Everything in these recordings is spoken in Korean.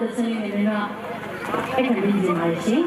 တဲ့ဆင်းရဲတွေကအဲ့ဒါလေးမြင်ပါရှင်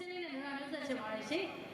신이는 누나는 사실 말이지?